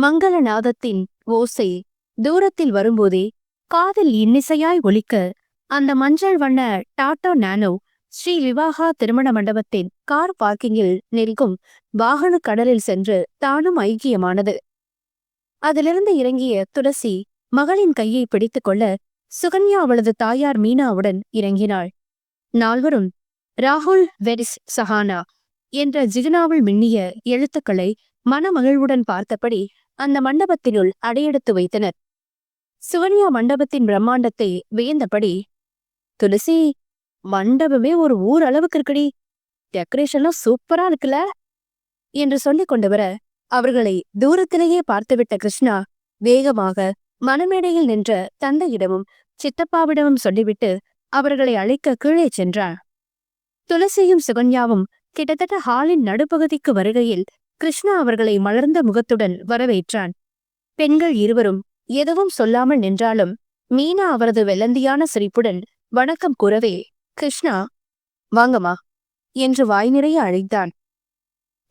மங்களநாதத்தின் ஓசை தூரத்தில் வரும்போதே காதில் இன்னிசையாய் ஒலிக்க அந்த மஞ்சள் வண்ண டாடா நானோ ஸ்ரீ விவாகா திருமண மண்டபத்தின் கார் பார்க்கிங்கில் நெருங்கும் வாகன கடலில் சென்று தானும் ஐக்கியமானது. அதிலிருந்து இறங்கிய துளசி மகளின் கையை பிடித்துக் கொள்ள சுகன்யா அவளது தாயார் மீனாவுடன் இறங்கினாள். நால்வரும் ராகுல் வெரிஸ் சஹானா என்ற ஜிகுனாவில் மின்னிய எழுத்துக்களை மனமகிழ்வுடன் பார்த்தபடி அந்த மண்டபத்தினுள் அடையெடுத்து வைத்தனர். சுகன்யா மண்டபத்தின் பிரம்மாண்டத்தை வியந்தபடி துளசி மண்டபமே ஒரு ஊர் அளவுக்கு இருக்குடி டெக்கரேஷன்லாம் சூப்பரா இருக்குல்ல? என்று சொல்லிக் கொண்டு வர அவர்களை தூரத்திலேயே பார்த்துவிட்ட கிருஷ்ணா வேகமாக மனமேடையில் நின்ற தந்தையிடமும் சித்தப்பாவிடமும் சொல்லிவிட்டு அவர்களை அழைக்க கீழே சென்றார் துளசியும் சுகன்யாவும் கிட்டத்தட்ட ஹாலின் நடுப்பகுதிக்கு வருகையில் கிருஷ்ணா அவர்களை மலர்ந்த முகத்துடன் வரவேற்றான். பெண்கள் இருவரும் எதுவும் சொல்லாமல் நின்றாலும் மீனா அவரது வெள்ளந்தியான சிரிப்புடன் வணக்கம் கூறவே கிருஷ்ணா வாங்கம்மா என்று வாய் நிறைய அழைத்தான்.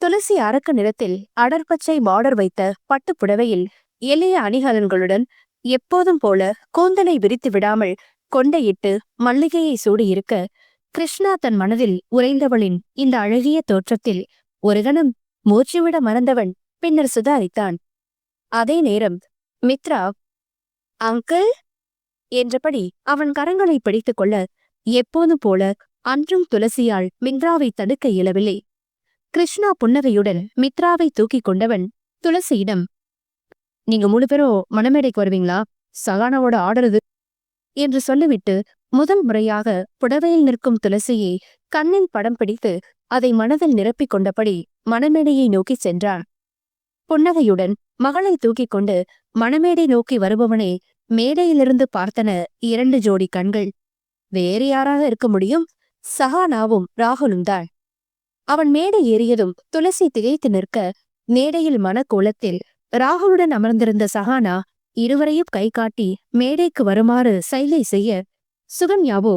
துளசி அரக்க நிறத்தில் அடர்பச்சை பார்டர் வைத்த பட்டுப் புடவையில் எளிய அணிகலன்களுடன் எப்போதும் போல கூந்தலை விரித்து விடாமல் கொண்டையிட்டு மல்லிகையை சூடியிருக்க கிருஷ்ணா தன் மனதில் உறைந்தவளின் இந்த அழகிய தோற்றத்தில் ஒரு கணம் மூச்சுவிட மறந்தவன். பின்னர் சுதாரித்தான் அதே நேரம் மித்ரா அங்கிள்? என்றபடி அவன் கரங்களை பிடித்துக் கொள்ள எப்போது போல? அன்றும் துளசியால் மித்ராவை தடுக்க இயலவில்லை. கிருஷ்ணா புன்னகையுடன் மித்ராவை தூக்கிக் கொண்டவன் துளசியிடம். நீங்க மூணு பேரும் மணமேடைக்கு வருவீங்களா? சகானாவோட ஆடுறது என்று சொல்லிவிட்டு முதல் முறையாக புடவையில் நிற்கும் துளசியை கண்ணில் படம் பிடித்து அதை மனதில் நிரப்பிக் கொண்டபடி மணமேடையை நோக்கிச் சென்றான். புன்னகையுடன் மகளை தூக்கிக் கொண்டு மணமேடை நோக்கி வருபவனை மேடையிலிருந்து பார்த்தன இரண்டு ஜோடி கண்கள். வேறு யாராக இருக்க முடியும்? சஹானாவும் ராகுலும் தான். அவன் மேடை ஏறியதும் துளசி திகைத்து நிற்க மேடையில் மனக்கோலத்தில் ராகுலுடன் அமர்ந்திருந்த சஹானா இருவரையும் கை காட்டி மேடைக்கு வருமாறு சைகை செய்ய சுகன்யாவோ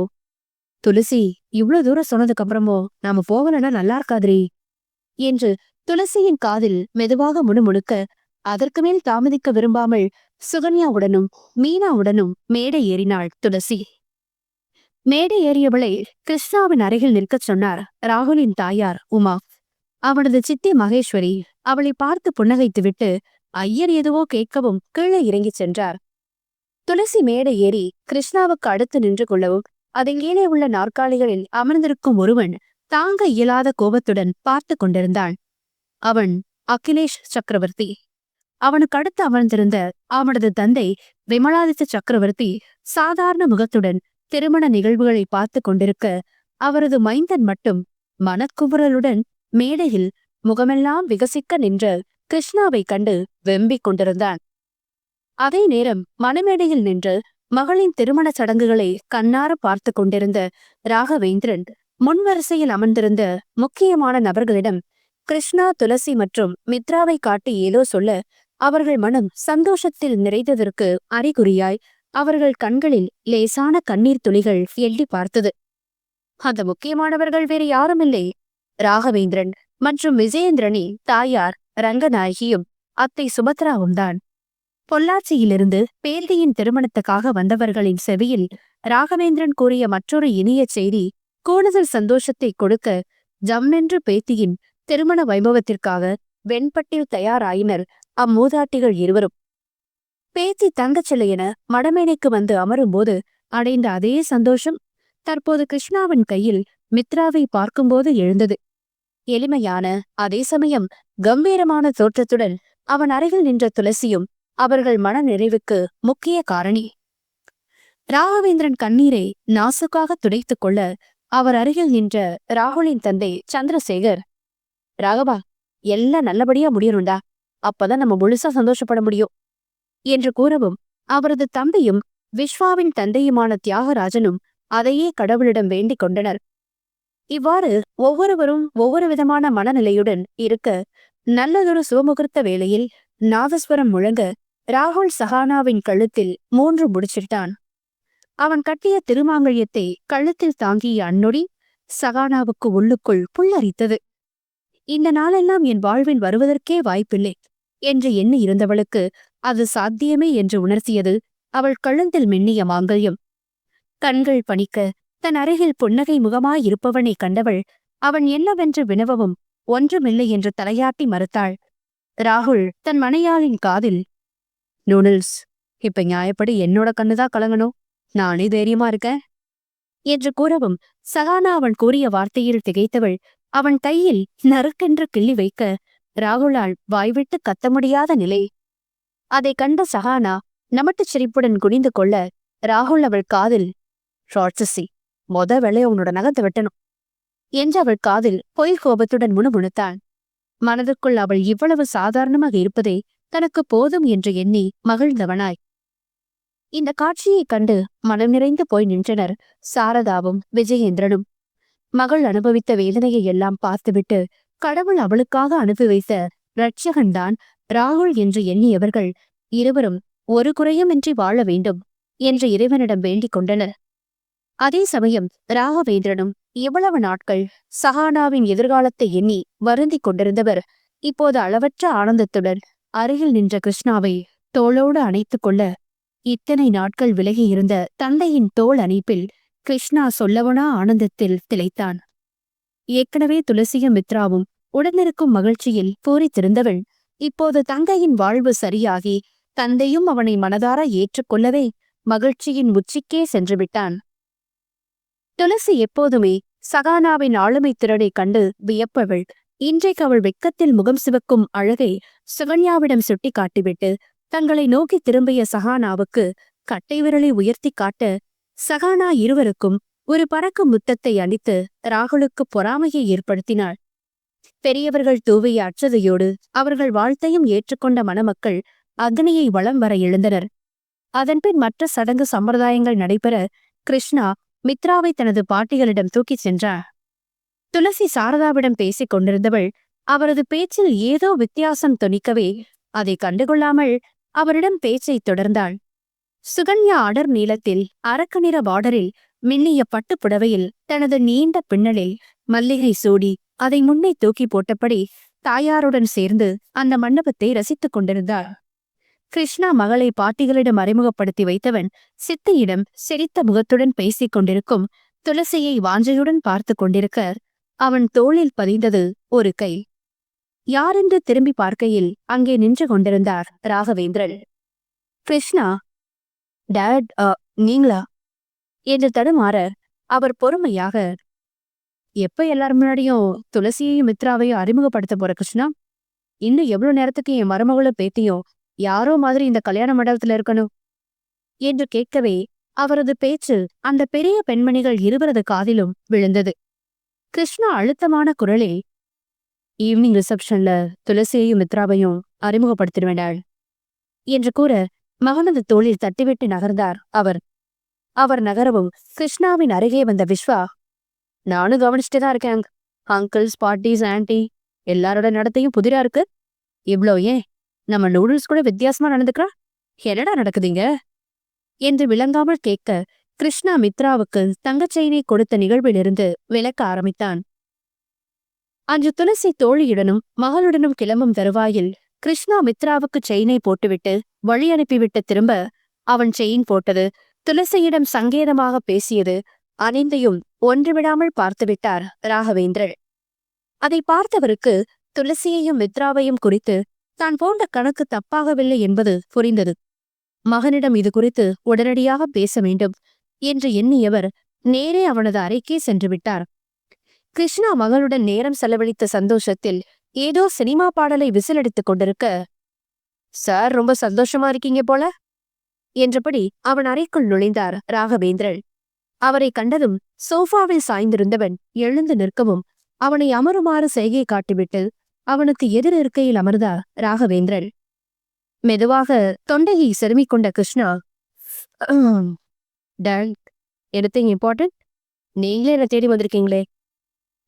துளசி இவ்ளோ தூரம் சொன்னதுக்கு அப்புறமோ நாம போகலன்னா நல்லா இருக்காதிரி என்று துளசியின் காதில் மெதுவாக முணுமுணுக்க அதற்கு மேல் தாமதிக்க விரும்பாமல் சுகன்யாவுடனும் மீனாவுடனும் மேடை ஏறினாள் துளசி. மேடை ஏறியவளை கிருஷ்ணாவின் அருகில் நிற்கச் சொன்னார் ராகுலின் தாயார் உமா. அவனது சித்தி மகேஸ்வரி அவளை பார்த்து புன்னகைத்துவிட்டு ஐயர் எதுவோ கேட்கவும் கீழே இறங்கிச் சென்றார். துளசி மேடை ஏறி கிருஷ்ணாவுக்கு அடுத்து நின்று கொள்ளவும் அதில் உள்ள நாற்காலிகளில் அமர்ந்திருக்கும் ஒருவன் தாங்க இயலாத கோபத்துடன் பார்த்து கொண்டிருந்தான் அவன் அகிலேஷ் சக்கரவர்த்தி. அவனுக்கு அடுத்து அமர்ந்திருந்த அவனது தந்தை விமலாதித்த சக்கரவர்த்தி சாதாரண முகத்துடன் திருமண நிகழ்வுகளை பார்த்து கொண்டிருக்க அவரது மைந்தன் மட்டும் மனக்குமுறலுடன் மேடையில் முகமெல்லாம் விகசிக்க நின்ற கிருஷ்ணாவை கண்டு வெம்பிக் கொண்டிருந்தான். அதே நேரம் மணமேடையில் நின்று மகளின் திருமண சடங்குகளை கண்ணார பார்த்து கொண்டிருந்த ராகவேந்திரன் முன்வரிசையில் அமர்ந்திருந்த முக்கியமான நபர்களிடம் கிருஷ்ணா துளசி மற்றும் மித்ராவை காட்டி ஏதோ சொல்ல அவர்கள் மனம் சந்தோஷத்தில் நிறைந்ததற்கு அறிகுறியாய் அவர்கள் கண்களில் லேசான கண்ணீர் துளிகள் எள்ளி பார்த்தது. அந்த முக்கியமானவர்கள் வேறு யாருமில்லை. ராகவேந்திரன் மற்றும் விஜயேந்திரனின் தாயார் ரங்கநாயகியும் அத்தை சுபத்ராவும் தான் பொள்ளாச்சியிலிருந்து பேர்தியின் திருமணத்துக்காக வந்தவர்களின் செவியில் ராகவேந்திரன் கூறிய மற்றொரு இனிய செய்தி கூடுதல் சந்தோஷத்தை கொடுக்க ஜம்மென்று பேத்தியின் திருமண வைபவத்திற்காக வெண்பட்டில் தயாராயினர் அம்மூதாட்டிகள் இருவரும். பேத்தி தங்கச்சிலை என மடமேனைக்கு வந்து அமரும்போது அடைந்த அதே சந்தோஷம் தற்போது கிருஷ்ணாவின் கையில் மித்ராவை பார்க்கும்போது எழுந்தது. எளிமையான அதே சமயம் கம்பீரமான தோற்றத்துடன் அவன் அருகில் நின்ற துளசியும் அவர்கள் மன நிறைவுக்கு முக்கிய காரணி. ராகவேந்திரன் கண்ணீரை நாசுக்காக துடைத்துக் கொள்ள அவர் அருகில் நின்ற ராகுலின் தந்தை சந்திரசேகர் ராகவா எல்லாம் நல்லபடியா முடியணும்டா. அப்பதான் நம்ம முழுசா சந்தோஷப்பட முடியும். என்று கூறவும் அவரது தம்பியும் விஸ்வாவின் தந்தையுமான தியாகராஜனும் அதையே கடவுளிடம் வேண்டிக் கொண்டனர். இவ்வாறு ஒவ்வொருவரும் ஒவ்வொரு விதமான மனநிலையுடன் இருக்க நல்லதொரு சுபமுகூர்த்த வேளையில் நாதஸ்வரம் முழங்க ராகுல் சஹானாவின் கழுத்தில் மூன்று முடிச்சிட்டான். அவன் கட்டிய திருமாங்கல்யத்தை கழுத்தில் தாங்கிய அன்னொடி சகானாவுக்கு உள்ளுக்குள் புல்லரித்தது. இந்த நாளெல்லாம் என் வாழ்வில் வருவதற்கே வாய்ப்பில்லை என்று எண்ணி இருந்தவளுக்கு அது சாத்தியமே என்று உணர்த்தியது அவள் கழுந்தில் மின்னிய மாங்கல்யம். கண்கள் பணிக்க தன் அருகில் புன்னகை முகமாயிருப்பவனை கண்டவள் அவன் என்னவென்று வினவவும் ஒன்றுமில்லை என்று தலையாட்டி மறுத்தாள். ராகுல் தன் மனையாளின் காதில் நூடுல்ஸ் இப்ப நியாயப்படி என்னோட கண்ணுதான் கலங்கணும். நானே தைரியமா இருக்கேன். என்று கூறவும் சகானா அவன் கூறிய வார்த்தையில் திகைத்தவள் அவன் கையில் நறுக்கென்று கிள்ளி வைக்க ராகுலால் வாய்விட்டு கத்த முடியாத நிலை. அதை கண்ட சகானா நமட்டுச் சிரிப்புடன் குனிந்து கொள்ள ராகுல் அவள் காதில் ராட்சசி மொத வேலைய உன்னோட நகத்தை வெட்டணும். என்று அவள் காதில் பொய் கோபத்துடன் முணுமுணுத்தான் மனதுக்குள் அவள் இவ்வளவு சாதாரணமாக இருப்பதே தனக்கு போதும் என்று எண்ணி மகிழ்ந்தவனாய். இந்த காட்சியைக் கண்டு மனம் நிறைந்து போய் நின்றனர் சாரதாவும் விஜயேந்திரனும். மகள் அனுபவித்த வேதனையை எல்லாம் பார்த்துவிட்டு கடவுள் அவளுக்காக அனுப்பி வைத்த ரட்சகன்தான் ராகுல் என்று எண்ணியவர்கள் இருவரும் ஒரு குறையுமின்றி வாழ வேண்டும் என்று இறைவனிடம் வேண்டிக் கொண்டனர். அதே சமயம் ராகவேந்திரனும் இவ்வளவு நாட்கள் சஹானாவின் எதிர்காலத்தை எண்ணி வருந்திக் கொண்டிருந்தவர் இப்போது அளவற்ற ஆனந்தத்துடன் அருகில் நின்ற கிருஷ்ணாவை தோளோடு அணைத்துக் கொள்ள இத்தனை நாட்கள் விலகியிருந்த தந்தையின் தோள் அணைப்பில் கிருஷ்ணா சொல்லவனா ஆனந்தத்தில் திளைத்தான். ஏற்கனவே துளசியும் மித்ராவும் உடனிருக்கும் மகிழ்ச்சியில் பூரித்திருந்தவள் இப்போது தங்கையின் வாழ்வு சரியாகி தந்தையும் அவனை மனதார ஏற்றுக்கொள்ளவே மகிழ்ச்சியின் உச்சிக்கே சென்று விட்டான் துளசி எப்போதுமே சகானாவின் ஆளுமை திறனைக் கண்டு வியப்பவள். இன்றைக்கு அவள் வெக்கத்தில் முகம் சிவக்கும் அழகை சுகன்யாவிடம் சுட்டி காட்டிவிட்டு தங்களை நோக்கி திரும்பிய சஹானாவுக்கு கட்டை விரலை உயர்த்தி காட்ட சகானா இருவருக்கும் ஒரு பறக்கும் முத்தத்தை அளித்து ராகுலுக்கு பொறாமையை ஏற்படுத்தினாள். பெரியவர்கள் தூவிய அச்சதையோடு அவர்கள் வாழ்த்தையும் ஏற்றுக்கொண்ட மணமக்கள் அக்னியை வலம் வர எழுந்தனர். அதன்பின் மற்ற சடங்கு சம்பிரதாயங்கள் நடைபெற கிருஷ்ணா மித்ராவை தனது பாட்டிகளிடம் தூக்கிச் சென்றார். துளசி சாரதாவிடம் பேசிக் கொண்டிருந்தவள் அவரது பேச்சில் ஏதோ வித்தியாசம் தொனிக்கவே அதை கண்டுகொள்ளாமல் அவரிடம் பேச்சைத் தொடர்ந்தாள். சுகன்யா அடர் நீளத்தில் அரக்கு நிற பார்டரில் மின்னிய பட்டுப் புடவையில் தனது நீண்ட பின்னலில் மல்லிகை சூடி அதை முன்னே தூக்கி போட்டபடி தாயாருடன் சேர்ந்து அந்த மண்டபத்தை ரசித்துக் கொண்டிருந்தாள். கிருஷ்ணா மகளை பாட்டிகளிடம் அறிமுகப்படுத்தி வைத்தவன் சித்தியிடம் சிரித்த முகத்துடன் பேசிக் கொண்டிருக்கும் துளசியை வாஞ்சையுடன் பார்த்து கொண்டிருக்க அவன் தோளில் பதிந்தது ஒரு கை. யாரென்று திரும்பி பார்க்கையில் அங்கே நின்று கொண்டிருந்தார் ராகவேந்திரன். கிருஷ்ணா டேட் நீங்களா? என்று தடுமாற அவர் பொறுமையாக எப்ப எல்லார் முன்னாடியும் துளசியையும் மித்ராவையும் அறிமுகப்படுத்த போற கிருஷ்ணா? இன்னும் எவ்வளவு நேரத்துக்கு என் மருமகளும் பேத்தியும் யாரோ மாதிரி இந்த கல்யாண மண்டபத்துல இருக்கணும்? என்று கேட்கவே அவரது பேச்சு அந்த பெரிய பெண்மணிகள் இருவரது காதிலும் விழுந்தது. கிருஷ்ணா அழுத்தமான குரலில் ஈவினிங் ரிசப்ஷன்ல துளசியையும் மித்ராவையும் அறிமுகப்படுத்திடுவேண்டாள் என்று கூற மகனது தோளில் தட்டிவிட்டு நகர்ந்தார் அவர். அவர் நகரவும் கிருஷ்ணாவின் அருகே வந்த விஸ்வா நானும் கவனிச்சுட்டு தான் இருக்கேன் அங்கிள்ஸ் பாட்டிஸ் ஆன்டி எல்லாரோட நடத்தையும் புதிரா இருக்கு. இவ்ளோ ஏன்? நம்ம நூடுல்ஸ் கூட வித்தியாசமா நடந்துக்கிறா என்னடா நடக்குதுங்க என்று விளங்காமல் கேட்க கிருஷ்ணா மித்ராவுக்கு தங்கச்செயினை கொடுத்த நிகழ்விலிருந்து விளக்க ஆரம்பித்தான். அன்று துளசி தோழியுடனும் மகளுடனும் கிளம்பும் தருவாயில் கிருஷ்ணா மித்ராவுக்கு செயினை போட்டுவிட்டு வழி அனுப்பிவிட்டு திரும்ப அவன் செயின் போட்டது துளசியிடம் சங்கேதமாக பேசியது அனைந்தையும் ஒன்றுவிடாமல் பார்த்துவிட்டார் ராகவேந்திரர். அதை பார்த்தவருக்கு துளசியையும் மித்ராவையும் குறித்து தான் போன்ற கணக்கு தப்பாகவில்லை என்பது புரிந்தது. மகனிடம் இது குறித்து உடனடியாக பேச வேண்டும் என்று எண்ணியவர் நேரே அவனது அறைக்கே சென்று விட்டார். கிருஷ்ணா மகளுடன் நேரம் செலவழித்த சந்தோஷத்தில் ஏதோ சினிமா பாடலை விசிலடித்துக் கொண்டிருக்க சார் ரொம்ப சந்தோஷமா இருக்கீங்க போல? என்றபடி அவன் அறைக்குள் நுழைந்தார் ராகவேந்திரன் அவரை கண்டதும் சோஃபாவில் சாய்ந்திருந்தவன் எழுந்து நிற்கவும் அவனை அமருமாறு செய்கை காட்டிவிட்டு அவனுக்கு எதிர் இருக்கையில் அமர்ந்தார் ராகவேந்திரன் மெதுவாக தொண்டையை செருமிக் கொண்ட கிருஷ்ணா டேட் எடுத்தீங்க இம்பார்ட்டன்ட் நீங்களே என்ன தேடி வந்திருக்கீங்களே?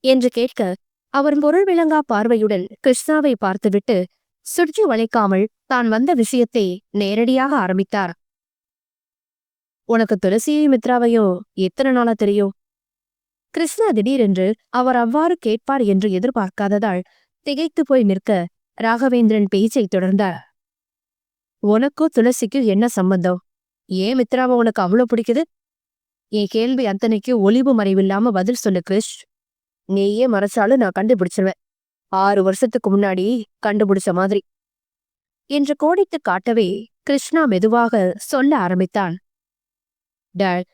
என்று கேட்க அவர் பொருள் விளங்கா பார்வையுடன் கிருஷ்ணாவை பார்த்துவிட்டு சுற்றி வளைக்காமல் தான் வந்த விஷயத்தை நேரடியாக ஆரம்பித்தார். உனக்கு துளசியையும் மித்ராவையும் எத்தனை நாளா தெரியும்? கிருஷ்ணா திடீரென்று அவர் அவ்வாறு கேட்பார் என்று எதிர்பார்க்காததால் திகைத்து போய் நிற்க ராகவேந்திரன் பேச்சை தொடர்ந்தார். உனக்கும் துளசிக்கும் என்ன சம்பந்தம்? ஏன் மித்ராவை உனக்கு அவ்வளவு பிடிக்குது? என் கேள்வி அத்தனைக்கு ஒளிவு மறைவில்லாம பதில் சொல்லு கிருஷ். நீயே மறைச்சாலும் நான் கண்டுபிடிச்சிருவேன். ஆறு வருஷத்துக்கு முன்னாடி கண்டுபிடிச்ச மாதிரி. என்று கோடித்து காட்டவே கிருஷ்ணா மெதுவாக சொல்ல ஆரம்பித்தான். டேட்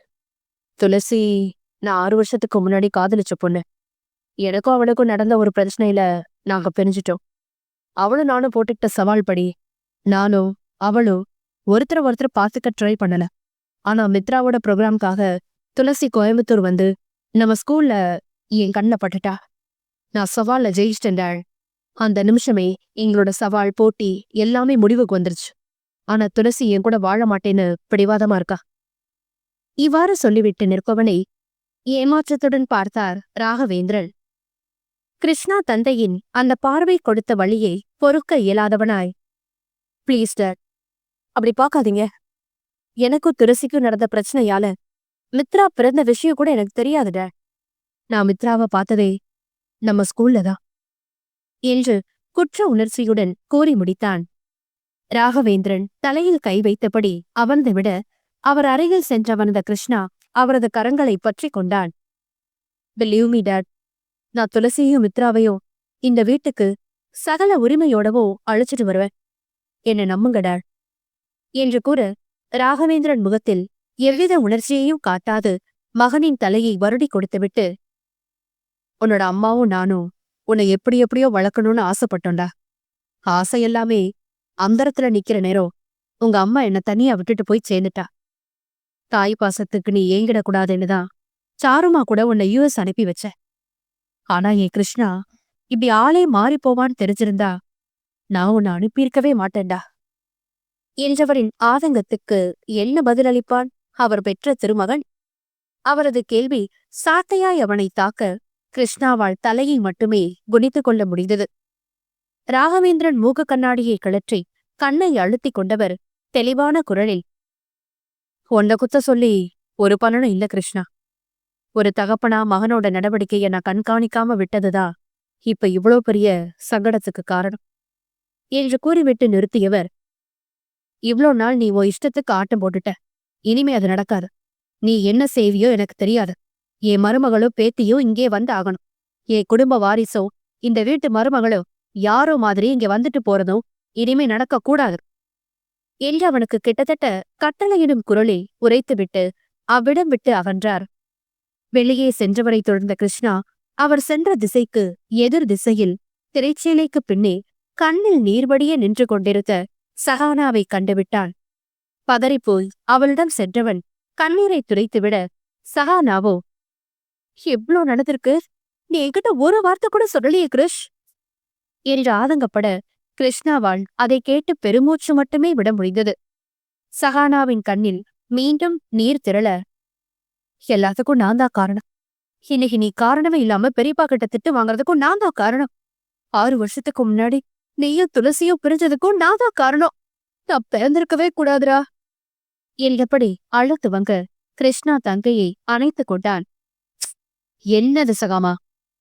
துளசி நான் ஆறு வருஷத்துக்கு முன்னாடி காதலிச்ச பொண்ணு. எனக்கும் அவளுக்கும் நடந்த ஒரு பிரச்சனையில நாங்க பிரிஞ்சிட்டோம். அவளும் நானும் போட்டுக்கிட்ட சவால் படி நானும் அவளும் ஒருத்தரை ஒருத்தர் பார்த்துக்க ட்ரை பண்ணல. ஆனா மித்ராவோட ப்ரோக்ராம்காக துளசி கோயம்புத்தூர் வந்து நம்ம ஸ்கூல்ல என் கண்ணில் பட்டுட்டா? நான் சவால்ல ஜெயிச்சிட்டேன் அந்த நிமிஷமே எங்களோட சவால் போட்டி எல்லாமே முடிவுக்கு வந்துருச்சு. ஆனா துளசி என் கூட வாழ மாட்டேன்னு பிடிவாதமா இருக்கா? இவ்வாறு சொல்லிவிட்டு நிற்பவனை ஏமாற்றத்துடன் பார்த்தார் ராகவேந்திரன். கிருஷ்ணா தந்தையின் அந்த பார்வை கொடுத்த வழியை பொறுக்க இயலாதவனாய். ப்ளீஸ் டர் அப்படி பார்க்காதீங்க. எனக்கும் துளசிக்கும் நடந்த பிரச்சனையால மித்ரா பிறந்த விஷயம் கூட எனக்கு தெரியாது நான் மித்ராவை பார்த்ததே நம்ம ஸ்கூல்ல தான். என்று குற்ற உணர்ச்சியுடன் கூறி முடித்தான். ராகவேந்திரன் தலையில் கை வைத்தபடி அமர்ந்துவிட அவர் அருகில் சென்றவனத கிருஷ்ணா அவரது கரங்களை பற்றிக் கொண்டான். பிலீவ் மீ டேட் நான் துளசியையும் மித்ராவையும் இந்த வீட்டுக்கு சகல உரிமையோடவோ அழைச்சிட்டு வருவேன். என்ன நம்புங்க டேட் என்று கூற. ராகவேந்திரன் முகத்தில் எவ்வித உணர்ச்சியையும் காட்டாது மகனின் தலையை வருடி கொடுத்துவிட்டு உன்னோட அம்மாவும் நானும் உன்னை எப்படி எப்படியோ வளர்க்கணும்னு ஆசைப்பட்டோண்டா ஆசை எல்லாமே அந்தரத்துல நிக்கிற நேரம் உங்க அம்மா என்ன தனியா விட்டுட்டு போய் சேர்ந்துட்டா. தாய் பாசத்துக்கு நீ ஏங்கிடக்கூடாதுன்னு தான் சாருமா கூட உன்னை யூஎஸ் அனுப்பி வச்ச. ஆனா என் கிருஷ்ணா இப்படி ஆளே மாறி போவான்னு தெரிஞ்சிருந்தா நான் உன்னை அனுப்பியிருக்கவே மாட்டேன்டா. என்றவரின் ஆதங்கத்துக்கு என்ன பதிலளிப்பான்? அவர் பெற்ற திருமகன்? அவரது கேள்வி சாட்டையாய் அவனை தாக்க கிருஷ்ணாவால் தலையை மட்டுமே குனித்துக் கொள்ள முடிந்தது. ராகவேந்திரன் மூக கண்ணாடியை கழற்றி கண்ணை அழுத்திக் கொண்டவர் தெளிவான குரலில் உன்னை குத்த சொல்லி ஒரு பலனும் இல்ல கிருஷ்ணா. ஒரு தகப்பனா மகனோட நடவடிக்கைய நான் கண்காணிக்காம விட்டதுதா? இப்ப இவ்வளோ பெரிய சங்கடத்துக்கு காரணம்? என்று கூறிவிட்டு நிறுத்தியவர் இவ்ளோ நாள் நீ உன் இஷ்டத்துக்கு ஆட்டம் போட்டுட்ட. இனிமே அது நடக்காது. நீ என்ன செய்வியோ எனக்கு தெரியாது. என் மருமகளோ பேத்தியோ இங்கே வந்து ஆகணும். என் குடும்ப வாரிசோ இந்த வீட்டு மருமகளோ யாரோ மாதிரி இங்க வந்துட்டு போறதும் இனிமே நடக்க கூடாது. என்று அவனுக்கு கிட்டத்தட்ட கட்டளையிடும் குரலில் உரைத்துவிட்டு அவ்விடம் விட்டு அகன்றார். வெளியே சென்றவரை தொடர்ந்த கிருஷ்ணா அவர் சென்ற திசைக்கு எதிர் திசையில் திரைச்சேலைக்கு பின்னே கண்ணில் நீர்படியே நின்று கொண்டிருந்த சஹானாவை கண்டுவிட்டான் பதறிப்போய் அவளிடம் சென்றவன் கண்ணீரை துடைத்துவிட சஹானாவோ எவ்ளோ நடந்திருக்கு நீ என்கிட்ட ஒரு வார்த்தை கூட சொல்லலையே கிருஷ்! என்று ஆதங்கப்பட கிருஷ்ணாவால் அதை கேட்டு பெருமூச்சு மட்டுமே விட முடிந்தது. சஹானாவின் கண்ணில் மீண்டும் நீர் திரள எல்லாத்துக்கும் நான் தான் காரணம். இன்னைக்கு நீ காரணமே இல்லாம பெரியப்பா கிட்ட திட்டு வாங்குறதுக்கும் நான் தான் காரணம். ஆறு வருஷத்துக்கு முன்னாடி நீயும் துளசியும் பிரிஞ்சதுக்கும் நான் தான் காரணம். நான் பிறந்திருக்கவே கூடாதுடா. என்றபடி அழுத்து வங்க கிருஷ்ணா தங்கையை அணைத்துக் கொண்டான். என்னது சகாமா?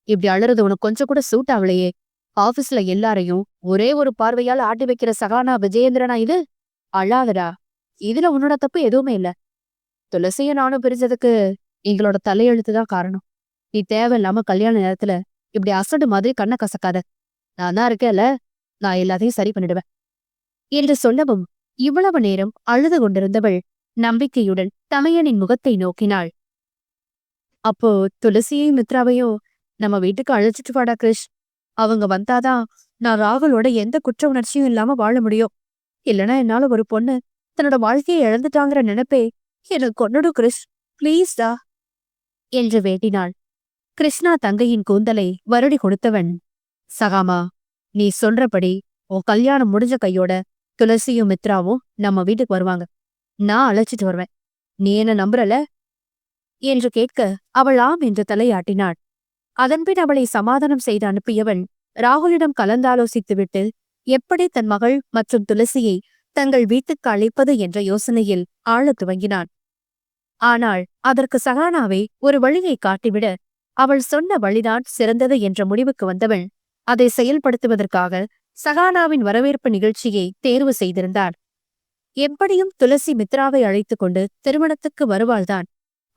இப்படி அழறது உனக்கு கொஞ்சம் கூட சூட் ஆகலையே. ஆபீஸ்ல எல்லாரையும் ஒரே ஒரு பார்வையால் ஆட்டி வைக்கிற சகானா விஜயேந்திரனா இது? அழாதடா. இதுல உன்னோட தப்பு எதுவுமே இல்ல. துளசிய நானும் பிரிஞ்சதுக்கு எங்களோட தலையெழுத்து தான் காரணம். நீ தேவையில்லாம கல்யாண நேரத்துல இப்படி அசடு மாதிரி கண்ணை கசக்காத. நான் தான் இருக்கேன்ல. நான் எல்லாத்தையும் சரி பண்ணிடுவேன். என்று சொல்லவும் இவ்வளவு நேரம் அழுது கொண்டிருந்தவள் நம்பிக்கையுடன் தமையனின் முகத்தை நோக்கினாள். அப்போ துளசியையும் மித்ராவையும் நம்ம வீட்டுக்கு அழைச்சிட்டு வாடா கிருஷ். அவங்க வந்தாதான் நான் ராகுலோட எந்த குற்ற உணர்ச்சியும் இல்லாம வாழ முடியும். இல்லனா என்னால ஒரு பொண்ணு தன்னோட வாழ்க்கையை இழந்துட்டாங்கிற நினைப்பே எனக்கு கொன்னுடு கிருஷ். ப்ளீஸ்டா என்று வேண்டினாள். கிருஷ்ணா தங்கையின் கூந்தலை வருடி கொடுத்தவன் சகாமா நீ சொல்றபடி உன் கல்யாணம் முடிஞ்ச கையோட துளசியும் மித்ராவும் நம்ம வீட்டுக்கு வருவாங்க. நான் அழைச்சிட்டு வருவேன். நீ என்ன நம்புறல? என்று கேட்க அவள் ஆம் என்று தலையாட்டினாள். அதன்பின் அவளை சமாதானம் செய்து அனுப்பியவன் ராகுலிடம் கலந்தாலோசித்துவிட்டு எப்படி தன் மகள் மற்றும் துளசியை தங்கள் வீட்டுக்கு அழைப்பது என்ற யோசனையில் ஆழத் துவங்கினான். ஆனால் அதற்கு சகானாவை ஒரு வழியை காட்டிவிட அவள் சொன்ன வழிதான் சிறந்தது என்ற முடிவுக்கு வந்தவன் அதை செயல்படுத்துவதற்காக சகானாவின் வரவேற்பு நிகழ்ச்சியை தேர்வு செய்திருந்தார். எப்படியும் துளசி மித்ராவை அழைத்துக் கொண்டு திருமணத்துக்கு வருவாள்தான்.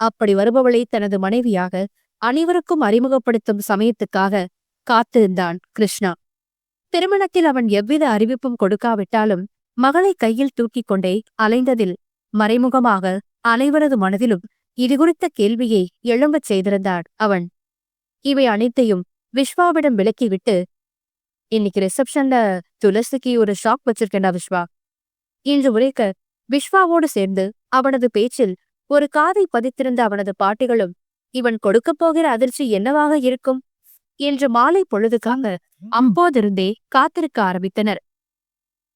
அப்படி வருபவளை தனது மனைவியாக அனைவருக்கும் அறிமுகப்படுத்தும் சமயத்துக்காக காத்திருந்தான் கிருஷ்ணா. திருமணத்தில் அவன் எவ்வித அறிவிப்பும் கொடுக்காவிட்டாலும் மகளை கையில் தூக்கிக் கொண்டே அலைந்ததில் மறைமுகமாக அனைவரது மனதிலும் இது குறித்த கேள்வியை எழும்பச் செய்திருந்தான் அவன். இவை அனைத்தையும் விஸ்வாவிடம் விலக்கிவிட்டு இன்னைக்கு ரிசப்ஷன்ல துளசிக்கு ஒரு ஷாக் வச்சிருக்கேன்டா விஸ்வா என்று உரைக்க விஸ்வாவோடு சேர்ந்து அவனது பேச்சில் ஒரு காதை பதித்திருந்த அவனது பாட்டிகளும் இவன் கொடுக்கப் போகிற அதிர்ச்சி என்னவாக இருக்கும்? என்று மாலை பொழுதுக்காக அம்போதிருந்தே காத்திருக்க ஆரம்பித்தனர்.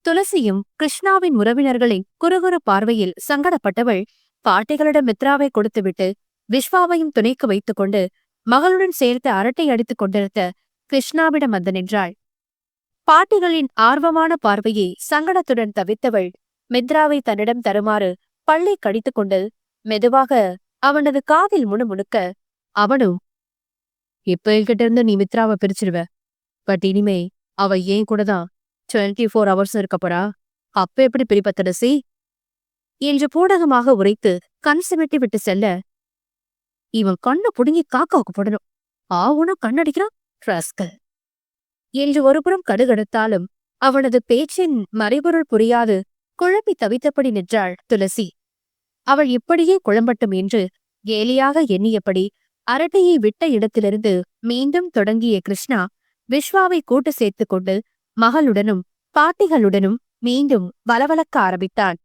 துளசியும் கிருஷ்ணாவின் உறவினர்களின் குறுகுறு பார்வையில் சங்கடப்பட்டவள் பாட்டிகளிடம் மித்ராவை கொடுத்துவிட்டு விஸ்வாவையும் துணைக்கு வைத்துக்கொண்டு மகளுடன் சேர்த்து அரட்டை அடித்துக் கொண்டிருந்த கிருஷ்ணாவிடம் வந்து நின்றாள். பாட்டிகளின் ஆர்வமான பார்வையை சங்கடத்துடன் தவித்தவள் மித்ராவை தன்னிடம் தருமாறு பள்ளை கடித்துக் கொண்டு மெதுவாக அவனது காதில் முணுமுணுக்க அவனும் இப்ப என்கிட்ட இருந்து நீ மித்ராவை பிரிச்சிருவ. பட் இனிமே அவ ஏன் கூட தான் டுவெண்ட்டி ஃபோர் ஹவர்ஸ் இருக்கப்படா போறா? அப்ப எப்படி பிரிப்ப என்று பூடகமாக உரைத்து கண் சிமிட்டி விட்டு செல்ல இவன் கண்ணை புடுங்கி காக்காவுக்கு போடணும். ஆவுனா கண்ணடிக்கிறான் ராஸ்கல். என்று ஒருபுறம் கடுகடுத்தாலும் அவனது பேச்சின் மறைபொருள் புரியாது. குழம்பி தவித்தபடி நின்றாள் துளசி. அவள் இப்படியே குழம்பட்டும் என்று கேலியாக எண்ணியபடி அரட்டையை விட்ட இடத்திலிருந்து மீண்டும் தொடங்கிய கிருஷ்ணா விஸ்வாவை கூட்டு சேர்த்துக் கொண்டு மகளுடனும் பாட்டிகளுடனும் மீண்டும் வலவலக்க ஆரம்பித்தான்.